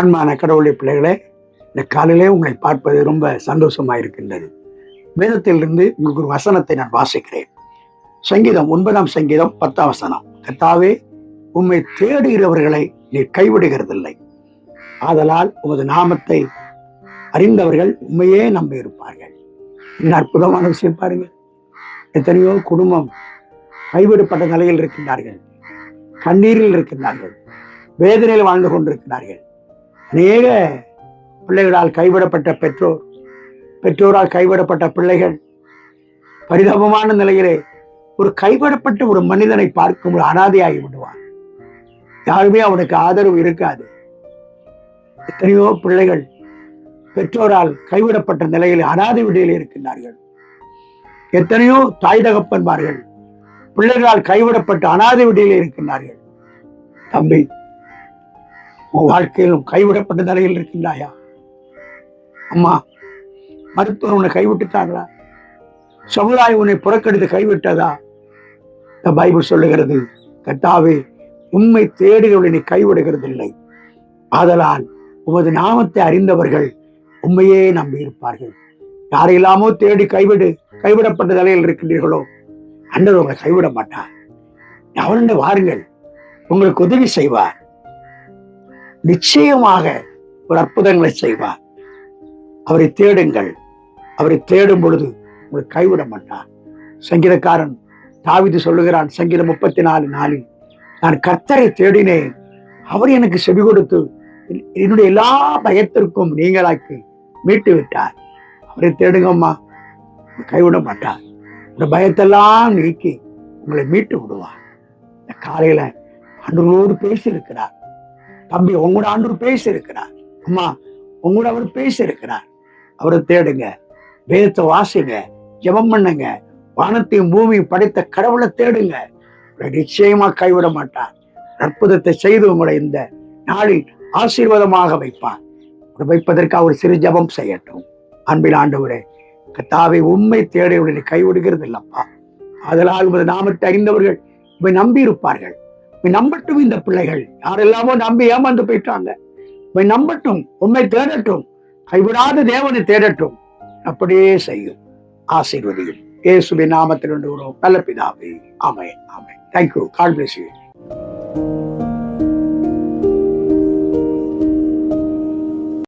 அன்பான கடவுளை பிள்ளைகளே இந்த காலையிலே உங்களை பார்ப்பது ரொம்ப சந்தோஷமா இருக்கின்றது வேதத்திலிருந்து உங்களுக்கு ஒரு வசனத்தை நான் வாசிக்கிறேன். சங்கீதம் ஒன்பதாம் சங்கீதம் பத்தாம் வசனம். கத்தாவே உண்மை தேடுகிறவர்களை நீ கைவிடுகிறதில்லை. ஆதலால் உமது நாமத்தை அறிந்தவர்கள் உண்மையே நம்பி இருப்பார்கள் இந்த அற்புதமான விஷயம் பாருங்கள் எத்தனையோ குடும்பம் கைவிடப்பட்ட நிலையில் இருக்கின்றார்கள். கண்ணீரில் இருக்கின்றார்கள். வேதனையில் வாழ்ந்து கொண்டிருக்கிறார்கள். அநேக பிள்ளைகளால் கைவிடப்பட்ட பெற்றோர் பெற்றோரால் கைவிடப்பட்ட பிள்ளைகள் பரிதாபமான நிலையிலே ஒரு கைவிடப்பட்ட ஒரு மனிதனை பார்க்கும் ஒரு அனாதையாகி விடுவான். யாருமே அவனுக்கு ஆதரவு இருக்காது. எத்தனையோ பிள்ளைகள் பெற்றோரால் கைவிடப்பட்ட நிலையில் அனாதை விடையில் இருக்கின்றார்கள். எத்தனையோ தாய் தகப்பன்மார்கள் பிள்ளைகளால் கைவிடப்பட்ட அனாதை விடையில் இருக்கின்றார்கள். தம்பி உன் வாழ்க்கையிலும் கைவிடப்பட்ட நிலையில் இருக்கின்றாயா? அம்மா மருத்துவர் உன்னை கைவிட்டுட்டாங்களா? சமுதாயம் உன்னை புறக்கணித்து கைவிட்டதா? இந்த பைபிள் சொல்லுகிறது கட்டாவே உண்மை தேடுகளை நீ கைவிடுகிறதில்லை. ஆதலால் உமது நாமத்தை அறிந்தவர்கள் உண்மையே நம்பி இருப்பார்கள். யாரையெல்லாமோ தேடி கைவிடு கைவிடப்பட்ட நிலையில் இருக்கின்றீர்களோ அண்டர் உங்களை கைவிட மாட்டார். அவருடைய வாருங்கள். உங்களுக்கு உதவி செய்வார். நிச்சயமாக ஒரு அற்புதங்களை செய்வார். அவரை தேடுங்கள். அவரை தேடும் பொழுது உங்களை கைவிட மாட்டார். சங்கீதக்காரன் தாவிது சொல்லுகிறான் சங்கீதம் முப்பத்தி நாலு நாளில் நான் கர்த்தரை தேடினேன். அவர் எனக்கு செவி கொடுத்து என்னுடைய எல்லா பயத்திற்கும் நீங்களாக்கி மீட்டு விட்டார். அவரை தேடுங்கம்மா கைவிட மாட்டார். இந்த பயத்தெல்லாம் நீக்கி உங்களை மீட்டு விடுவார். இந்த காலையில அன்றோடு பேசி இருக்கிறார் தம்பி உங்களோட ஆண்டவர் பேசி இருக்கிறார் அம்மா உங்களோட அவர் பேசி இருக்கிறார் அவரை தேடுங்க வேதத்தை வாசிங்க ஜெபம் பண்ணுங்க வானத்தையும் பூமியும் படைத்த கடவுளை தேடுங்க. நிச்சயமா கைவிட மாட்டார். அற்புதத்தை செய்து உங்களை இந்த நாளில் ஆசீர்வாதமாக வைப்பார். வைப்பதற்கு அவர் சிறு ஜெபம் செய்யட்டும். அன்பில் ஆண்டவரே கத்தாவை உண்மை தேடையுடனே கைவிடுகிறது இல்லப்பா அதனால் உமது நாமத்தை அறிந்தவர்கள் இவை நம்பி இருப்பார்கள் நம்பட்டும் இந்த பிள்ளைகள். யாரெல்லாமோ நம்பி ஏமாந்து போயிட்டாங்க. இவை நம்பட்டும் உண்மை தேடட்டும். கைவிடாத தேவனை தேடட்டும். அப்படியே செய்யும். ஆசீர்வதியும். இயேசுவின் நாமத்தில் கொண்டு வருவோம் நல்ல பிதாவே. ஆமை ஆமை தேங்க்யூ காட் பிளஸ் யூ